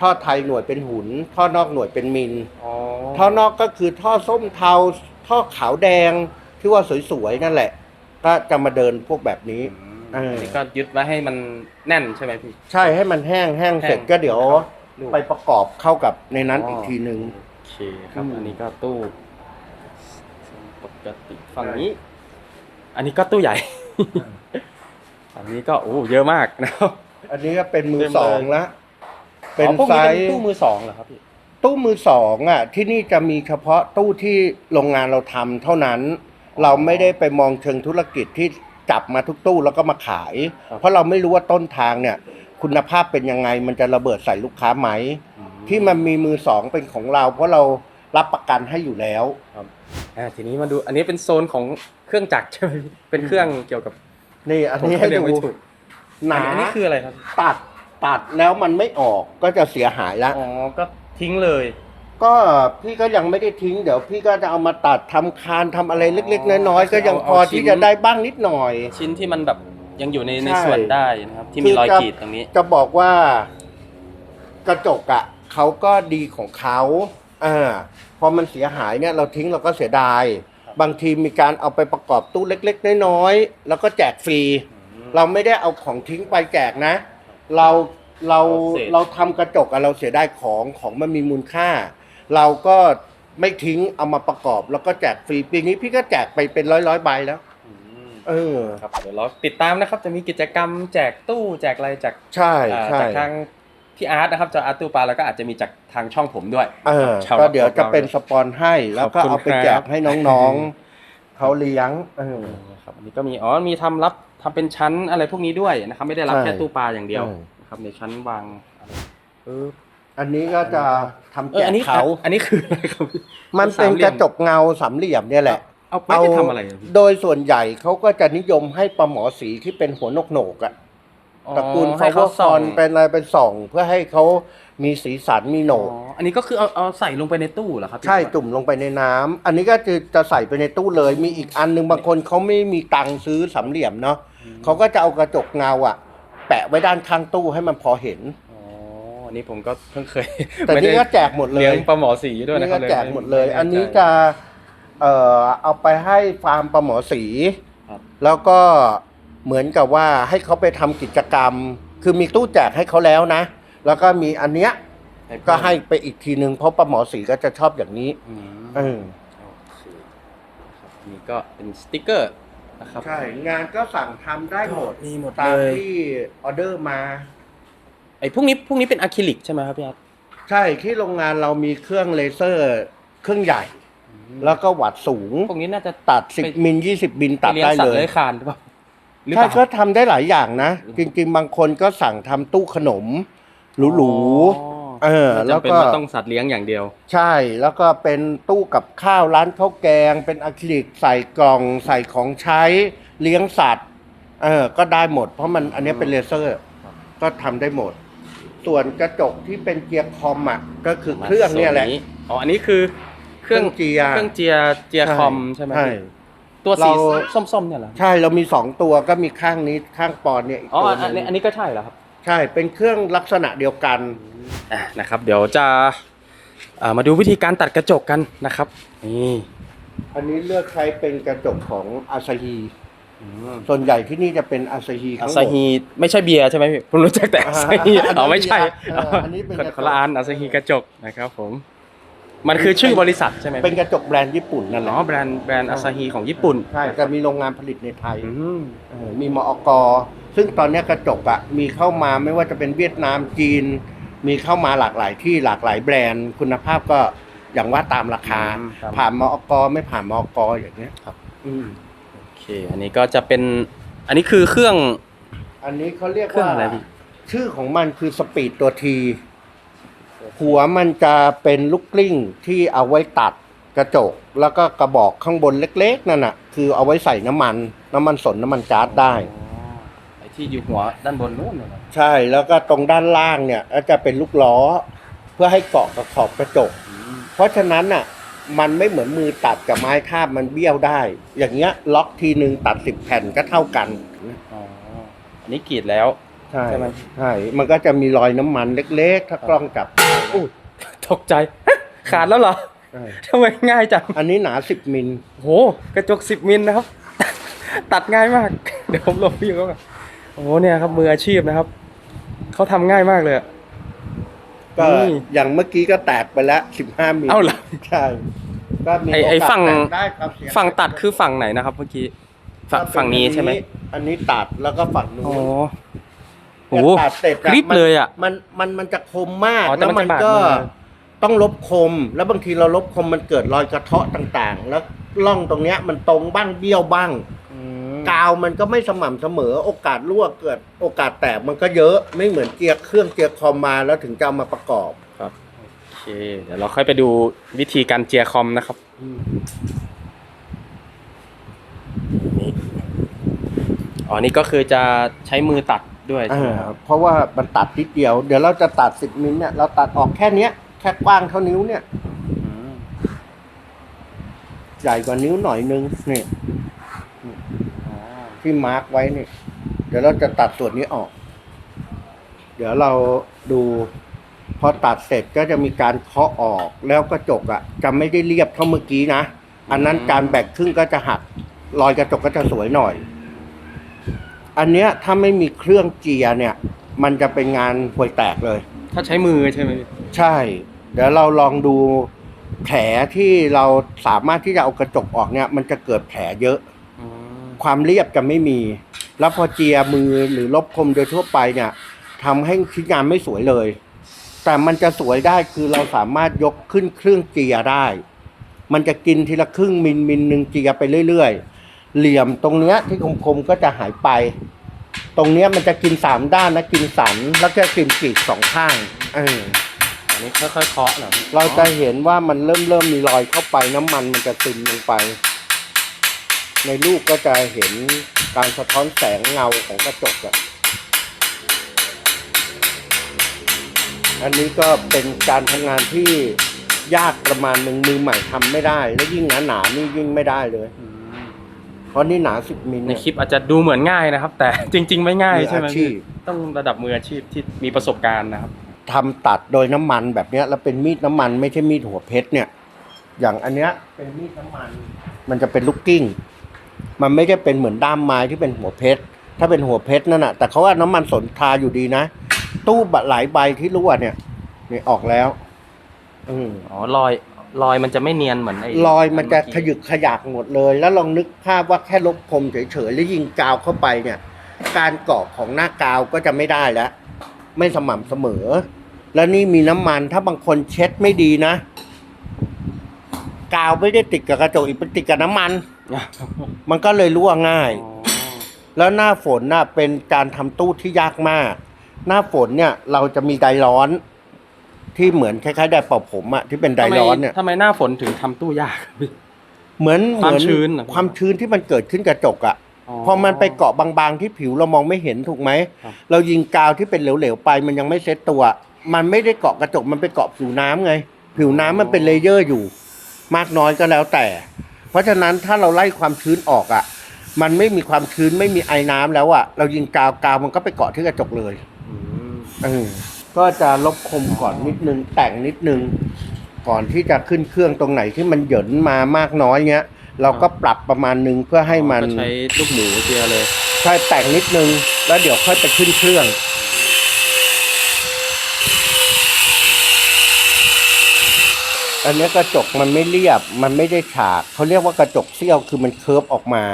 Speaker 2: ท่อไทยหน่วยเป็นหุน ท่อนอกหน่วยเป็นมิล
Speaker 1: อ๋อ
Speaker 2: ท่อนอกก็คือท่อส้มเทา ท่อขาวแดงที่ว่าสวยๆนั่นแหละ ก็จะมาเดินพวกแบบนี้เอออั
Speaker 1: นนี้ก็ยึดไว้ให้มันแน่นใช่ไหมพี่
Speaker 2: ใช่ให้มันแห้งแห้งเสร็จ
Speaker 1: แห้ง
Speaker 2: ก็เดี๋ยว
Speaker 1: ลูก
Speaker 2: ไปประกอบเข้ากับในนั้นอีกทีหนึ่ง
Speaker 1: โอเคครับ
Speaker 2: อืม
Speaker 1: อันนี้ก็ตู้ปกติฝั่งนี้ อันนี้ก็ตู้ใหญ่ฝั่งนี้ก็โอ้เยอะมากนะครับ
Speaker 2: อันนี้ก็เป็นมือ
Speaker 1: เต็มเลย
Speaker 2: สองละเป็น
Speaker 1: อ๋อพวก
Speaker 2: ไซ
Speaker 1: นี้เป็น
Speaker 2: ส์
Speaker 1: ตู้มือสองเหรอครับพี่
Speaker 2: ตู้มือสองอะ ที่นี่จะมีเฉพาะตู้ที่โรงงานเราทำเท่านั้น เราไม่ได้ไปมองเชิงธุรกิจที่จับมาทุกตู้แล้วก็มาขาย เพราะเราไม่รู้ว่าต้นทางเนี่ย คุณภาพเป็นยังไง มันจะระเบิดใส่ลูกค้าไหม ที่มันมีมือสองเป็นของเรา เพราะเรารับประกันให้อยู่แล้ว
Speaker 1: อ่าทีนี้มาดูอันนี้เป็นโซนของเครื่องจักรใช่ไหมพี่เป็นเครื่องเกี่ยวกับ
Speaker 2: นี่อัน
Speaker 1: ผม
Speaker 2: นี้
Speaker 1: ก็
Speaker 2: ให้
Speaker 1: เรียก
Speaker 2: ดู
Speaker 1: ไม่ถูก
Speaker 2: หนา
Speaker 1: อันนี้คืออะไรครับ
Speaker 2: ตัดตัดแล้วมันไม่ออกก็จะเสียหายละ
Speaker 1: อ๋อ ก็ทิ้งเลย
Speaker 2: ก็พี่ก็ยังไม่ได้ทิ้ง เดี๋ยวพี่ก็จะเอามาตัดทำคานทำอะไรเล็ก ๆ น้อยๆก็ยังพอที่จะได้บ้างนิดหน่อย
Speaker 1: ชิ้นที่มันแบบ ยังอยู่ในใน
Speaker 2: ใช่
Speaker 1: ส่วนได้นะครับ ที่
Speaker 2: คื
Speaker 1: มี
Speaker 2: อ
Speaker 1: รอย
Speaker 2: จะ
Speaker 1: ขีดตรงนี้
Speaker 2: จะบอกว่ากระจกอะ่ะเขาก็ดีของเขาอ่าพอมันเสียหายเนี่ยเราทิ้งเราก็เสียดาย
Speaker 1: ครับ
Speaker 2: บางทีมีการเอาไปประกอบตู้เล็ก ๆ น้อยๆแล้วก็แจกฟรี เราไม่ได้เอาของทิ้งไปแจกนะ เราเรา
Speaker 1: เศษ
Speaker 2: เราทำกระจกอะเราเสียได้ของของมันมีมูลค่า เราก็ไม่ทิ้งเอามาประกอบ แล้วก็แจกฟรีปีนี้พี่ก็แจกไปเป็นร้อยร้อยๆใบแล้ว
Speaker 1: อืม
Speaker 2: เออ
Speaker 1: ครับเดี๋ยวเราติดตามนะครับจะมีกิจกรรมแจกตู้แจกอะไรจาก
Speaker 2: ใช่
Speaker 1: อ่า
Speaker 2: ใช่
Speaker 1: จากทางพี่อาร์ตนะครับจากอาร์ตตู้ปลาแล้วก็อาจจะมีจากทางช่องผมด้วย
Speaker 2: เออ
Speaker 1: ชาว
Speaker 2: ก็เดี๋ยว
Speaker 1: ล็อก
Speaker 2: จะเป็น
Speaker 1: เรา
Speaker 2: สปอนให้แล้วก็
Speaker 1: ขอบคุณ
Speaker 2: เอาไป
Speaker 1: ครับ
Speaker 2: แจกให้น้องๆเขาเลี้ยงเออ
Speaker 1: ครับอันนี้ก็มีอ๋อมีทำรับทำเป็นชั้นอะไรพวกนี้ด้วยนะครับไม่ได้รับ
Speaker 2: ใช่
Speaker 1: แค่ตู้ปลาอย่างเดียว
Speaker 2: ใช่
Speaker 1: นะครับในชั้นวางอะไรเออ
Speaker 2: อันนี้ก็จะทำ
Speaker 1: เอ
Speaker 2: แจ
Speaker 1: อกอันนี้
Speaker 2: เขา
Speaker 1: อันนี้คืออะไรครับ
Speaker 2: มันเป็นกระจกเงาสามเหลี่ยมเนี่ยแหละ
Speaker 1: เอาไปจะทำอะไรอะพี่
Speaker 2: โดยส่วนใหญ่เขาก็จะนิยมให้ปลาหมอสีที่เป็นหัวนกโหนกๆอะตระกูล
Speaker 1: อ๋อ
Speaker 2: ฟา
Speaker 1: ให้
Speaker 2: ว
Speaker 1: เขา
Speaker 2: ฟ
Speaker 1: ส่
Speaker 2: อ
Speaker 1: อง
Speaker 2: นเป็นอะไรเป็นส่อง เพื่อให้เขามีสีสันมีโหน
Speaker 1: อ๋อก อันนี้ก็คือเอาเอาใส่ลงไปในตู้เหรอครับพี่
Speaker 2: ใช่จุ่มลงไปในน้ำอันนี้ก็จะจะใส่ไปในตู้เลย มีอีกอันหนึงบางคนเขาไม่มีตังค์ซื้อสามเหลี่ยมเนาะเขาก็จะเอากระจกเงาอะแปะไว้ด้านข้างตู้ให้มันพอเห็น
Speaker 1: อ๋ออันนี้ผมก็เพิ่งเคย
Speaker 2: แต่
Speaker 1: ไม่
Speaker 2: นี่
Speaker 1: ได้
Speaker 2: ก็แจกหมดเล
Speaker 1: เลี้ยง
Speaker 2: ย
Speaker 1: ปลาหมอสีด้วยนะ
Speaker 2: นี่
Speaker 1: ครั
Speaker 2: ก็
Speaker 1: บ
Speaker 2: แจกหมดเลย
Speaker 1: ไแอั
Speaker 2: นนี้จะ เอ่อเอาไปให้ฟาร์มปลาหมอสี
Speaker 1: ครับ
Speaker 2: แล้วก็เหมือนกับว่าให้เขาไปทำกิจกรรม คือมีตู้แจกให้เขาแล้วนะ แล้วก็มีอันเนี้ยก็ให้ไปอีกทีนึงเพราะปลาหมอสีก็จะชอบอย่างนี้
Speaker 1: อืม
Speaker 2: เออ
Speaker 1: โอเคครับอันนี้ก็เป็นสติกเกอร์นะครับ
Speaker 2: ใช่ งานก็สั่งทำได้หมด
Speaker 1: มีหมด
Speaker 2: ตาม
Speaker 1: เลย
Speaker 2: ที่ออเดอร์มา
Speaker 1: ไอ้พวกนี้พวกนี้เป็นอะคริลิกใช่ไหมครับพี่อาร์ต
Speaker 2: ใช่ที่โรงงานเรามีเครื่องเลเซอร์ เครื่องใหญ่ แล้วก็วัดสูง
Speaker 1: พวกนี้น่าจะ
Speaker 2: ตัด10มิล20บินตัด
Speaker 1: ปลี้ยง
Speaker 2: ได้
Speaker 1: สัต
Speaker 2: เล
Speaker 1: ว์
Speaker 2: ย
Speaker 1: เลื้อยคลานหรือเปล่าหรือเป
Speaker 2: ใช่
Speaker 1: ล่า
Speaker 2: ก็ทำได้หลายอย่างนะ จริง ๆ บางคนก็สั่งทำตู้ขนมหรู
Speaker 1: อ๋อ
Speaker 2: เออ
Speaker 1: ไม่
Speaker 2: แล้ว
Speaker 1: จำเป็น
Speaker 2: ก็
Speaker 1: ว่าต้องสัตว์เลี้ยงอย่างเดียว
Speaker 2: ๆใช่แล้วก็เป็นตู้กับข้าวร้านข้าวแกง เป็นอะคริลิกใส่กล่องใส่ของใช้เลี้ยงสัตว์ เออ ก็ได้หมด เพราะมันอันเนี้ยเป็นเลเซอร์ ก็ทำได้หมด ส่วนกระจกที่เป็นเกียร์คอมอะก็คือเครื่องเนี่ยแหละ
Speaker 1: อ๋ออันนี้คือ เครื่อง
Speaker 2: เครื่องเจียร์
Speaker 1: เครื่องเจียร์เจียร์คอมใช่ไหม
Speaker 2: ใช่
Speaker 1: พี่ตัวสี
Speaker 2: เรา
Speaker 1: ส้มๆเนี่ยเหรอ
Speaker 2: ใช่เรามีสองตัวก็มีข้างนี้ข้างปอนเนี่ยอีก
Speaker 1: อ๋อ
Speaker 2: ตัวห
Speaker 1: อัน
Speaker 2: นึ
Speaker 1: นี้
Speaker 2: ง
Speaker 1: อันนี้ก็ใช่เหรอครับ
Speaker 2: ใช่เป็นเครื่องลักษณะเดียวกัน
Speaker 1: อะนะครับ เดี๋ยวจะอ่ามาดูวิธีการตัดกระจกกันนะครับนี่
Speaker 2: อันนี้เลือกใช้เป็นกระจกของอาซาฮีส่วนใหญ่ที่นี่จะเป็นอาซาฮี
Speaker 1: อา
Speaker 2: ทั้งหม
Speaker 1: ซา
Speaker 2: ด
Speaker 1: ฮีไม่ใช่เบียร์ใช่ไหมพี่ผมรู้จักแต่อาซาฮี
Speaker 2: อ่า
Speaker 1: อ๋อไม่ใช่
Speaker 2: เอออันนี้เป็น
Speaker 1: คน
Speaker 2: กระจก
Speaker 1: คนละอันอาซาฮีกระจกนะครับผม มันคือชื่อบริษัทใช่ไหม
Speaker 2: เป็นกระจกแบรนด์ญี่ปุ่นนั่นแห
Speaker 1: อ๋
Speaker 2: ละ
Speaker 1: อแบรนด์แบรนด์อาซาฮีของญี่ปุ่น
Speaker 2: ใช่จะมีโรงงานผลิตในไทย
Speaker 1: อืม
Speaker 2: เออมีมอกซึ่งตอนเนี้ยกระจกอะมีเข้ามาไม่ว่าจะเป็นเวียดนามจีน มีเข้ามาหลากหลายที่หลากหลายแบรนด์ คุณภาพก็อย่างว่าตามราคา
Speaker 1: อืมครับ
Speaker 2: ผ่านมอกไม่ผ่านมอกอย่างเงี้ย
Speaker 1: ครับ
Speaker 2: อืม
Speaker 1: โอเค อันนี้ก็จะเป็นอันนี้คือเครื่อง
Speaker 2: อันนี้เขาเรียก
Speaker 1: เครื่อง
Speaker 2: ว่า
Speaker 1: อะไรพี่
Speaker 2: ชื่อของมันคือสปีดตัวที หัวมันจะเป็นลูกกลิ้งที่เอาไว้ตัดกระจก แล้วก็กระบอกข้างบนเล็กๆนั่นน่ะ คือเอาไว้ใส่น้ำมัน น้ำมันสนน้ำมันจ๊าดได้
Speaker 1: อ๋อไอที่อยู่หัวด้านบนนู้นเลยนะ
Speaker 2: ใช่แล้วก็ตรงด้านล่างเนี่ยก็จะเป็นลูกล้อ เพื่อให้เกาะกับขอบกระจกเพราะฉะนั้นน่ะมันไม่เหมือนมือตัดกับไม้ทาบมันเบี้ยวได้ อย่างเงี้ยล็อกทีหนึ่งตัดสิบแผ่นก็เท่ากัน
Speaker 1: อ๋ออันนี้กรีดแล้ว
Speaker 2: ใช่
Speaker 1: ใช่ไหม
Speaker 2: ใช่มันก็จะมีรอยน้ำมันเล็กๆ ถ้ากล้องจับ
Speaker 1: อู้ตกใจ ขาดแล้วเหรอ
Speaker 2: ใช่
Speaker 1: ทำไมง่ายจัง
Speaker 2: อันนี้หนาสิบมิล
Speaker 1: โหกระจกสิบมิลนะครับ ตัดง่ายมาก เดี๋ยวผมลงพี่เขาก่อนโอ้โหเนี่ยครับมืออาชีพนะครับเขาทำง่ายมากเลยอะ
Speaker 2: ก็
Speaker 1: นี่
Speaker 2: อย่างเมื่อกี้ก็แตกไปแล้วสิบห้ามิล
Speaker 1: เอ้าเหรอ
Speaker 2: ใช่ก็มี
Speaker 1: ไอ้ไอ้
Speaker 2: โอกาส
Speaker 1: ฝั่ง
Speaker 2: แตกได้ครับเสียหาย
Speaker 1: ฝั่งตัดคือฝั่งไหนนะครับ เมื่อกี้ ฝั่ง
Speaker 2: ก็เป็
Speaker 1: ฝั่งนี้ใช่ไหม
Speaker 2: อันนี้ตัดแล้วก็ฝั่งนู้
Speaker 1: โอ้
Speaker 2: น
Speaker 1: โห
Speaker 2: ตัดเสร็จ
Speaker 1: กริบเลยอะ
Speaker 2: มันมันมันจะคมมาก
Speaker 1: อ๋อแต่
Speaker 2: แล้ว
Speaker 1: มัน
Speaker 2: มัน
Speaker 1: จะบาด
Speaker 2: ก็
Speaker 1: มือ
Speaker 2: ต้องลบคม แล้วบางทีเราลบคมมันเกิดรอยกระเทาะต่างๆ แล้วร่องตรงเนี้ยมันตรงบ้างเบี้ยวบ้าง
Speaker 1: อืม
Speaker 2: กาวมันก็ไม่สม่ำเสมอ โอกาสรั่วเกิด โอกาสแตกมันก็เยอะไม่เหมือนเกียร์เครื่องเกียร์คอมมาแล้วถึงจะเอามาประกอบ
Speaker 1: ครับโอเค เดี๋ยวเราค่อยไปดูวิธีการเจียร์คอมนะครับนี่อ๋อนี่ก็คือจะใช้มือตัด ด้วยใช่ไหมครับ
Speaker 2: เพราะว่ามันตัดนิดเดียว เดี๋ยวเราจะตัดสิบมิลเนี่ยเราตัดออกแค่เนี้ยแค่กว้างเท่านิ้วเนี่ย
Speaker 1: อืม
Speaker 2: ใหญ่กว่านิ้วหน่อยนึงนี่
Speaker 1: อ๋อ
Speaker 2: ที่มาร์กไว้นี่เดี๋ยวเราจะตัดส่วนนี้ออก เดี๋ยวเราดู พอตัดเสร็จก็จะมีการเคาะออกแล้วกระจกอะ่ะ จะไม่ได้เรียบเท่าเมื่อกี้นะ อันนั้น
Speaker 1: อืม
Speaker 2: การแบ่งครึ่งก็จะหักรอยกระจกก็จะสวยหน่อยอั นเนี้ยถ้าไม่มีเครื่องเจียร์เนี่ย มันจะเป็นงานห่วยแตกเลย
Speaker 1: ถ้าใช้มือใช่ไหมพี่
Speaker 2: ใช่ เดี๋ยวเราลองดูแผลที่เราสามารถที่จะเอากระจกออกเนี่ย มันจะเกิดแผลเยอะ
Speaker 1: อืม
Speaker 2: ความเรียบจะไม่มี แล้วพอเจียมือหรือลบคมโดยทั่วไปเนี่ยทำให้ชิ้นงานไม่สวยเลย แต่มันจะสวยได้คือเราสามารถยกขึ้นเครื่องเจียได้ มันจะกินทีละครึ่งมิลมิลหนึ่งเจียไปเรื่อยๆ เหลี่ยมตรงเนี้ยที่คมๆก็จะหายไป ตรงเนี้ยมันจะกินสามด้านนะกินสันแล้วก็กินกรีดสองข้างเออ
Speaker 1: อันนี้ค่อยๆเคาะเหรอพี่
Speaker 2: เราจะเห็นว่ามันเริ่มเริ่มมีรอยเข้าไปน้ำมันมันจะซึมลงไป ในรูปก็จะเห็นการสะท้อนแสงเงาของกระจกอะอันนี้ก็เป็นการทำงานที่ยากประมาณหนึ่งมือใหม่ทำไม่ได้ แล้วยิ่งหนาหนาๆนี่ยิ่งไม่ได้เลย
Speaker 1: อืม
Speaker 2: เพราะนี่หนาสิบมิล
Speaker 1: ใน
Speaker 2: เนี่ย
Speaker 1: คลิปอาจจะดูเหมือนง่ายนะครับ แต่จริง ๆ ไม่ง่าย
Speaker 2: มือ
Speaker 1: ใช่ไหม
Speaker 2: อาชี
Speaker 1: พี่
Speaker 2: พ
Speaker 1: ต้องระดับมืออาชีพที่มีประสบการณ์นะครับ
Speaker 2: ทำตัดโดยน้ำมันแบบเนี้ยแล้วเป็นมีดน้ำมันไม่ใช่มีดหัวเพชรเนี่ย อย่างอันเนี้ยเป็นมีดน้ำมัน มันจะเป็นลูกกิ้ง มันไม่ได้เป็นเหมือนด้ามไม้ที่เป็นหัวเพชร ถ้าเป็นหัวเพชรนั่นน่ะ แต่เขาว่าน้ำมันสนทาอยู่ดีนะ ตู้บะหลายใบที่รั่วเนี่ยนี่ออกแล้ว อืม
Speaker 1: อ๋อรอย รอยมันจะไม่เนียนเหมือนไอ้
Speaker 2: รอยมันจะ
Speaker 1: เอ
Speaker 2: ขยึกขยักหมดเลย แล้วลองนึกภาพว่าแค่ลบคมเฉยๆแล้วยิงกาวเข้าไปเนี่ย การเกาะของหน้ากาวก็จะไม่ได้แล้ว ไม่สม่ำเสมอ แล้วนี่มีน้ำมันถ้าบางคนเช็ดไม่ดีนะ กาวไม่ได้ติดกับกระจกอีกเป็นติดกับน้ำมัน
Speaker 1: อ๋อ
Speaker 2: มันก็เลยรั่วง่าย แล้วหน้าฝนน่ะเป็นการทำตู้ที่ยากมาก หน้าฝนเนี่ยเราจะมีไดร้อน ที่เหมือนคล้ายๆไดเป่าผมอะที่เป็นไดร้อนเนี่ย
Speaker 1: ทำไมหน้าฝนถึงทำตู้ยากพี่
Speaker 2: เหมือน
Speaker 1: ความ
Speaker 2: เหมือน
Speaker 1: ชื้นเหรอ
Speaker 2: ความชื้นที่มันเกิดขึ้นกระจกอะพอมันไปเกาะบางๆที่ผิวเรามองไม่เห็นถูกไหม
Speaker 1: ครับ
Speaker 2: เรายิงกาวที่เป็นเหลวๆไปมันยังไม่เซ็ตตัว มันไม่ได้เกาะกระจกมันไปเกาะผิวน้ำไง ผิวน้ำมันเป็นเลเยอร์อยู่ มากน้อยก็แล้วแต่ เพราะฉะนั้นถ้าเราไล่ความชื้นออกอะ มันไม่มีความชื้นไม่มีไอ้น้ำแล้วอะ เรายิงกาวกาวมันก็ไปเกาะที่กระจกเลย
Speaker 1: อืม
Speaker 2: เออ ก็จะลบคมก่อนนิดนึง แต่งนิดนึง ก่อนที่จะขึ้นเครื่องตรงไหนที่มันเหยินมามากน้อยเงี้ย เราก็ปรับประมาณนึงเพื่อให้มัน
Speaker 1: ก็ใช้ลูกหมูเจียเลย
Speaker 2: ใช่แต่งนิดนึง แล้วเดี๋ยวค่อยไปขึ้นเครื่องอันเนี้ยกระจกมันไม่เรียบ มันไม่ได้ฉาก เขาเรียกว่ากระจกเสี้ยว คือมันเคิร์ฟออกมา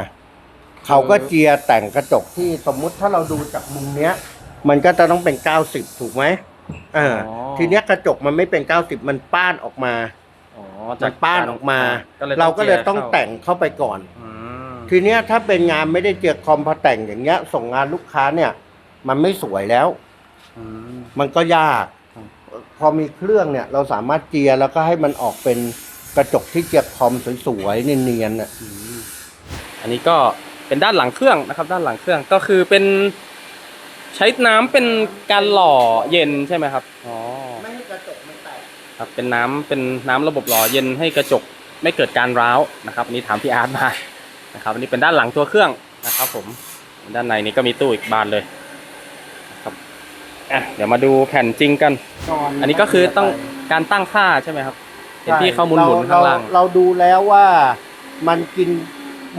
Speaker 2: เขาก็เจียแต่งกระจกที่สมมุติถ้าเราดูจากมุมเนี้ย มันก็จะต้องเป็นเก้าสิบถูกไหม เอ่า
Speaker 1: อ๋อ
Speaker 2: ทีเนี้ยกระจกมันไม่เป็นเก้าสิบมันป้านออกมา
Speaker 1: อ๋อ
Speaker 2: มันป้านออกมา
Speaker 1: ก็
Speaker 2: เราก็เลย
Speaker 1: จี
Speaker 2: ต้อง
Speaker 1: ข้
Speaker 2: แต่งเข้าไปก่อน
Speaker 1: อืม
Speaker 2: ทีเนี้ยถ้าเป็นงานไม่ได้เจียคอมพอแต่งอย่างเงี้ย ส่งงานลูกค้าเนี่ย มันไม่สวยแล้ว
Speaker 1: อืม
Speaker 2: มันก็ยาก
Speaker 1: ครับ
Speaker 2: พอมีเครื่องเนี่ย เราสามารถเจียแล้วก็ให้มันออกเป็นกระจกที่เจียคอมสวยๆเนียนๆน่ะ
Speaker 1: อืมอันนี้ก็เป็นด้านหลังเครื่องนะครับ ด้านหลังเครื่องก็คือเป็น ใช้น้ำเป็นการหล่อเย็นใช่ไหมครับ อ๋อ
Speaker 2: ไม่ให้กระจกมันแตก
Speaker 1: ครับ เป็นน้ำเป็นน้ำระบบหล่อเย็นให้กระจกไม่เกิดการร้าวนะครับอันนี่ถามพี่อาร์ตมา นะครับอันนี้เป็นด้านหลังตัวเครื่องนะครับ ผม ด้านในนี้ก็มีตู้อีกบานเลยนะครับอะเดี๋ยวมาดูแผ่นจริงกัน อันนี้ก็คือต้องการตั้งค่าใช่ไหมครับ เห็นพี่เขาหมุนหมุนๆข้างล่าง
Speaker 2: เรเราดูแล้วว่ามันกิน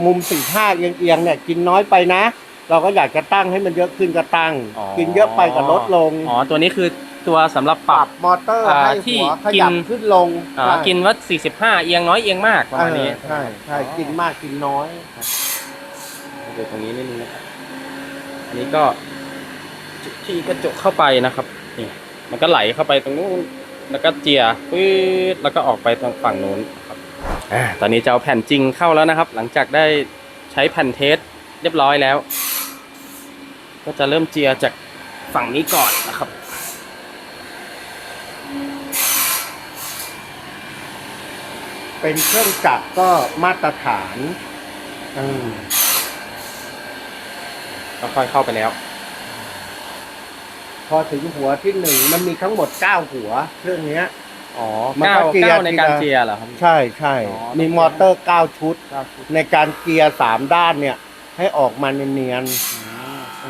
Speaker 2: มุมสี่ห้าเอียงๆเนี่ย กินน้อยไปนะ เราก็อยากจะตั้งให้มันเยอะขึ้นก็ตั้ง
Speaker 1: อ๋อ
Speaker 2: กินเยอะไปก็ลดลง
Speaker 1: อ๋อตัวนี้คือตัวสำหรับป
Speaker 2: ป
Speaker 1: รั
Speaker 2: รั
Speaker 1: บ บ
Speaker 2: มอเตอร์
Speaker 1: อ่า
Speaker 2: ให้
Speaker 1: ที่
Speaker 2: หัวข
Speaker 1: กิ
Speaker 2: ยับ
Speaker 1: น
Speaker 2: ขึ้นลง
Speaker 1: อ่า
Speaker 2: ใช่
Speaker 1: กินว่า45 เอียงน้อยเอียงมากประมาณนี้
Speaker 2: เออใช่ใช่กินมากกินน้อย
Speaker 1: ดูตรงนี้นิดนึงนะครับ อันนี้ก็จุดที่กระจกเข้าไปนะครับ นี่ มันก็ไหลเข้าไปตรงนู้น แล้วก็เจียปื๊ดแล้วก็ออกไปทางฝั่งนู้นนะครับอ่าตอนนี้จะเอาแผ่นจริงเข้าแล้วนะครับ หลังจากได้ใช้แผ่นเทส เรียบร้อยแล้ว ก็จะเริ่มเจียจากฝั่งนี้ก่อนนะครับ
Speaker 2: เป็นเครื่องจักรก็มาตรฐานอืม
Speaker 1: ก็ค่อยเข้าไปแล้ว
Speaker 2: พอถึงหัวที่หนึ่งมันมีทั้งหมดเก้าหัวเครื่องเนี้ย
Speaker 1: อ๋อ
Speaker 2: มัน
Speaker 1: เก้า
Speaker 2: ก็เจีย
Speaker 1: เก้าในการ
Speaker 2: ทีละ
Speaker 1: เจียเหรอครับ
Speaker 2: ใช่ใช่
Speaker 1: อ๋อ
Speaker 2: มีมอเตอร์เก้าชุด
Speaker 1: เก้าชุด
Speaker 2: ในการเกียร์สามด้านเนี่ย ให้ออกมาเนียน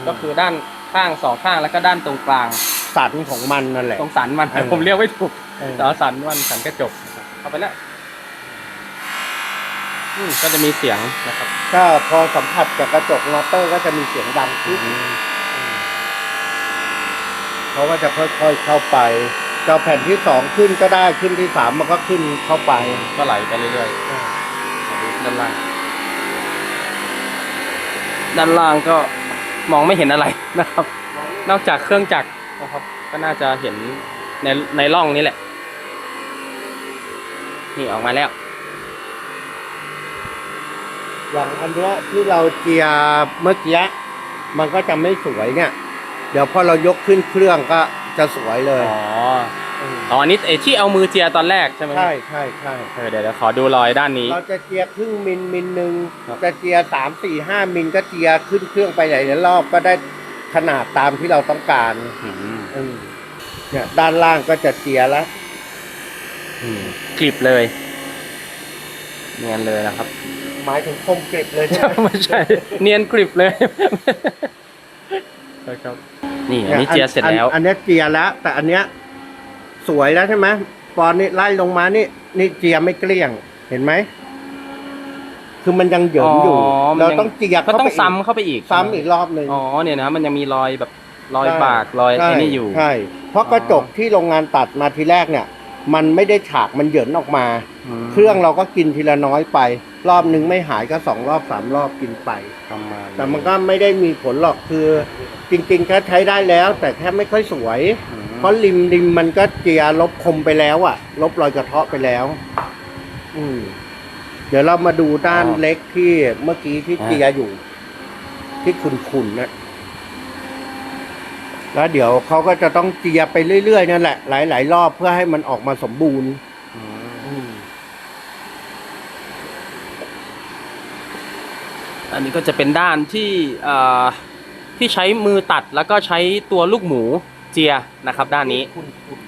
Speaker 1: ก็คือด้านข้างสองข้างแล้วก็ด้านตรงกลาง
Speaker 2: ๆสันของมันนั่นแหละ
Speaker 1: ตรงสันมัน
Speaker 2: เออ
Speaker 1: ผมเรียกไม่ถูก
Speaker 2: เออ
Speaker 1: แต่ว่าสันมันสันกระจกเข้าไปแล้วอืมก็จะมีเสียงนะครับ
Speaker 2: ถ้าพอสัมผัสกับกระจกมอเตอร์ก็จะมีเสียงดังขึ้นเขาก็จะค่อยๆเข้าไปเจ้าแผ่นที่สองขึ้นก็ได้ขึ้นที่สามมันก็ขึ้นเข้าไป
Speaker 1: ก็ไหลไปเรื่อยๆมาดูด้านล่าง ด้านล่างก็มองไม่เห็นอะไรนะครับ นอกจากเครื่องจักรนะครับก็น่าจะเห็นในในร่องนี้แหละ นี่ออกมาแล้ว
Speaker 2: อย่างอันเนี้ยที่เราเจียร์เมื่อกี้มันก็จะไม่สวยเนี่ย เดี๋ยวพอเรายกขึ้นเครื่องก็ จะสวยเลย
Speaker 1: อ๋ออ๋ออันนี้ไอ้ที่เอามือเจียตอนแรกใช่ไหม
Speaker 2: ใช่ใช่ใช่
Speaker 1: เออเดี๋ยวเดี๋ยวขอดูรอยด้านนี้
Speaker 2: เราจะเจียร์ครึ่งมิลมิลหนึ่ง
Speaker 1: ครับ
Speaker 2: จะเจียร์สามสี่ห้ามิลก็เจียร์ขึ้นเครื่องไปหลายๆรอบก็ได้ขนาดตามที่เราต้องการ
Speaker 1: อืม
Speaker 2: อืมเนี่ยด้านล่างก็จะเจียร์แล้ว
Speaker 1: อืมกริบเลยเนียนเลยนะครับ
Speaker 2: หมายถึงคมกริบเลยใช่ไหม
Speaker 1: ไม่ใช่ เนียนกริบเลยครับ นี่อันนี้เจียเสร็จแล้ว
Speaker 2: อันอันเนี้ยเจียร์แล้ว แต่อันเนี้ยสวยแล้วใช่ไหมปอนนี่ไล่ลงมานี่ นี่เจียร์ไม่เกลี้ยง เห็นไหมคือมันยังเหยินอยู่
Speaker 1: อ๋อมัน
Speaker 2: เรา
Speaker 1: ยัง
Speaker 2: ต้องเจียร์
Speaker 1: ก็
Speaker 2: เข้า
Speaker 1: ต้อง
Speaker 2: ไป
Speaker 1: ซ้ำเข้าไปอีก
Speaker 2: ซ้ำอีกรอบหนึ่ง
Speaker 1: อ๋อเนี่ยนะมันยังมีรอยแบบรอย
Speaker 2: ใช่
Speaker 1: ปากรอย
Speaker 2: ใช่
Speaker 1: ไอ้นี่อยู่
Speaker 2: ใช่เพราะกระจกที่โรงงานตัดมาทีแรกเนี่ย มันไม่ได้ฉากมันเหยินออกมา
Speaker 1: ม
Speaker 2: เครื่องเราก็กินทีละน้อยไป รอบนึงไม่หายก็สองรอบสามรอบกินไป
Speaker 1: ประมาณ
Speaker 2: แต่มันก็ไม่ได้มีผลหรอกคือจริงๆก็ใช้ได้แล้ว แต่แค่ไม่ค่อยสวย
Speaker 1: อืม
Speaker 2: เพราะริมริมมันก็เจียลบคมไปแล้วอะลบรอยกระเทาะไปแล้ว อืมเดี๋ยวเรามาดูด้านเล็กที่เมื่อกี้ที่เจียอยู่ ที่ขุนๆนะแล้วเดี๋ยวเขาก็จะต้องเจียไปเรื่อยๆนั่นแหละหลายๆรอบเพื่อให้มันออกมาสมบูรณ์
Speaker 1: อืม
Speaker 2: อืม
Speaker 1: อันนี้ก็จะเป็นด้านที่เอ่อที่ใช้มือตัดแล้วก็ใช้ตัวลูกหมูเจียนะครับ ด้านนี้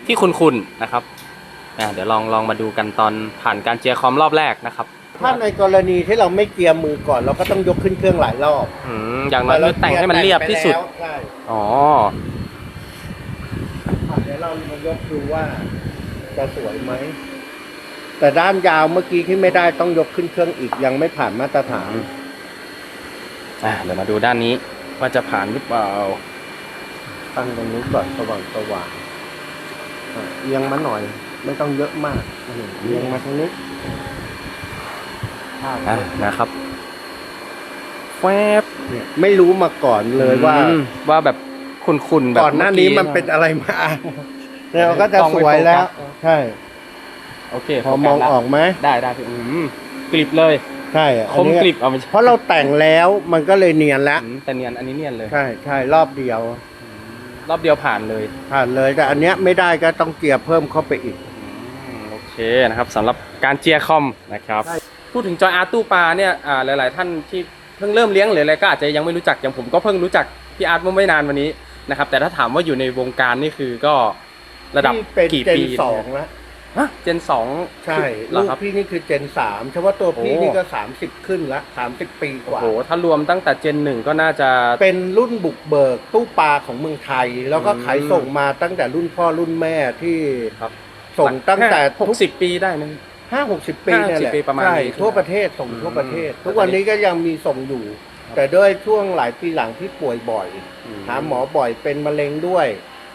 Speaker 1: ที่คุณๆนะครับอ่าเดี๋ยวลองลองมาดูกันตอนผ่านการเจียคอมรอบแรกนะครับ
Speaker 2: ถ้าในกรณีที่เราไม่เจียมือก่อน เราก็ต้องยกขึ้นเครื่องหลายรอบ
Speaker 1: อืมอย่างน้อยคือแต่งให้มันเรียบที่สุด
Speaker 2: แต่เราเจียแต่งไปแล้วใช่
Speaker 1: อ๋อ
Speaker 2: อะเดี๋ยวเรามายกดูว่าจะสวยไหมแต่ด้านยาวเมื่อกี้ที่ไม่ได้ต้องยกขึ้นเครื่องอีกยังไม่ผ่านมาตรฐาน
Speaker 1: อ่าเดี๋ยวมาดูด้านนี้ว่าจะผ่านหรือเปล่า
Speaker 2: ตั้งตรงนี้ก่อนสว่างสว่างอะเอียงมาหน่อย ไม่ต้องเยอะมากอืมเอียงมาทางนี้ภาพ
Speaker 1: อ่านะครับแวบ
Speaker 2: เนี่ยไม่รู้มาก่อนเลยว่า
Speaker 1: อืมว่าแบบคุณๆแบบ
Speaker 2: ก่อนหน้านี้มันเป็นอะไรมาเนี่ยมันก็จะสวยแล้ว ใช่
Speaker 1: โอเค
Speaker 2: พอมองออกไหม
Speaker 1: ได้ได้พี่อืมกลิบเลย
Speaker 2: ใช่
Speaker 1: ค
Speaker 2: อัน
Speaker 1: ม
Speaker 2: นี้
Speaker 1: กลิบเอาไม่ใช่
Speaker 2: เพราะเราแต่งแล้วมันก็เลยเนียนแล้ว
Speaker 1: อืมแต่เนียนอันนี้เนียนเลย
Speaker 2: ใช่ใช่รอบเดียว
Speaker 1: รอบเดียวผ่านเลย
Speaker 2: ผ่านเลยแต่อันเนี้ยไม่ได้ก็ต้องเกียร์เพิ่มเข้าไปอีก
Speaker 1: อืมโอเคนะครับสำหรับการเจียคอมนะครับ
Speaker 2: ใช่
Speaker 1: พูดถึงจอยอาร์ตตู้ปลาเนี่ยอ่าหลาย ๆ ท่านที่เพิ่งเริ่มเลี้ยงหรืออะไรก็อาจจะยังไม่รู้จักอย่างผมก็เพิ่งรู้จักพี่อาร์ตเมื่อไม่นานวันนี้นะครับแต่ถ้าถามว่าอยู่ในวงการนี่คือก็ระดับ
Speaker 2: นี่เป็น
Speaker 1: กี่
Speaker 2: เจน
Speaker 1: ปี
Speaker 2: สองแล้ว
Speaker 1: ฮะเจนสอง
Speaker 2: ใช่
Speaker 1: เหร
Speaker 2: ลู
Speaker 1: อกครับ
Speaker 2: พี่นี่คือเจนสามเฉพาะตัวพี่
Speaker 1: โอ้
Speaker 2: นี่ก็สามสิบขึ้นละสามสิบปีก
Speaker 1: โอ้
Speaker 2: ว่า
Speaker 1: โห ถ้ารวมตั้งแต่เจนหนึ่งก็น่าจะ
Speaker 2: เป็นรุ่นบุกเบิกตู้ปลาของเมืองไทย แล้วก็
Speaker 1: อืม
Speaker 2: ขายส่งมาตั้งแต่รุ่นพ่อรุ่นแม่ที่
Speaker 1: ครับ
Speaker 2: ส่งตั้งแต่
Speaker 1: หกสิบปีได้ไหม
Speaker 2: ห้าหกสิบปีเนี่ยแหละ
Speaker 1: 50ปีประมาณ
Speaker 2: ใช่
Speaker 1: นี้
Speaker 2: ทั่วประเทศส่ง
Speaker 1: อืม
Speaker 2: ทั่วประเทศ
Speaker 1: แล้ว
Speaker 2: ทุกวันนี้ก็ยังมีส่งอยู่ แต่ด้วยช่วงหลายปีหลังที่ป่วยบ่อยหาหมอบ่อยเป็นมะเร็งด้วย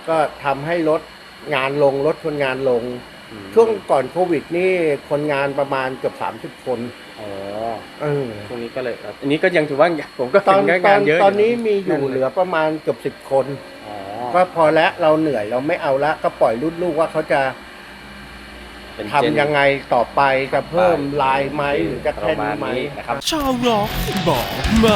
Speaker 2: ก็ทำให้ลดงานลงลดคนงานลง
Speaker 1: อืม
Speaker 2: ช่วงก่อนโควิดนี่คนงานประมาณเกือบสามสิบคน
Speaker 1: อ๋อ
Speaker 2: เออ
Speaker 1: ช่วงนี้ก็เลยอันนี้ก็ยังถือว่าผมก็
Speaker 2: ตอน
Speaker 1: เห็น
Speaker 2: ต
Speaker 1: งา
Speaker 2: อน
Speaker 1: นเยอะ
Speaker 2: ตอนนี้มีอยู่
Speaker 1: นั่น
Speaker 2: เหลือประมาณเกือบสิบคน
Speaker 1: อ๋อ
Speaker 2: ก็พอแล้วเราเหนื่อยเราไม่เอาละก็ปล่อยรุ่นลูกว่าเขาจะ
Speaker 1: เป็น
Speaker 2: ทำ
Speaker 1: เจน
Speaker 2: ยังไงต่อไปจะเพิ่มลายไหมหรือจะ
Speaker 1: ป
Speaker 2: แค่
Speaker 1: ระมา
Speaker 2: นี้
Speaker 1: ณ
Speaker 2: ไหม
Speaker 1: นี้นะครับ
Speaker 3: ชาวร็อกบอกไหม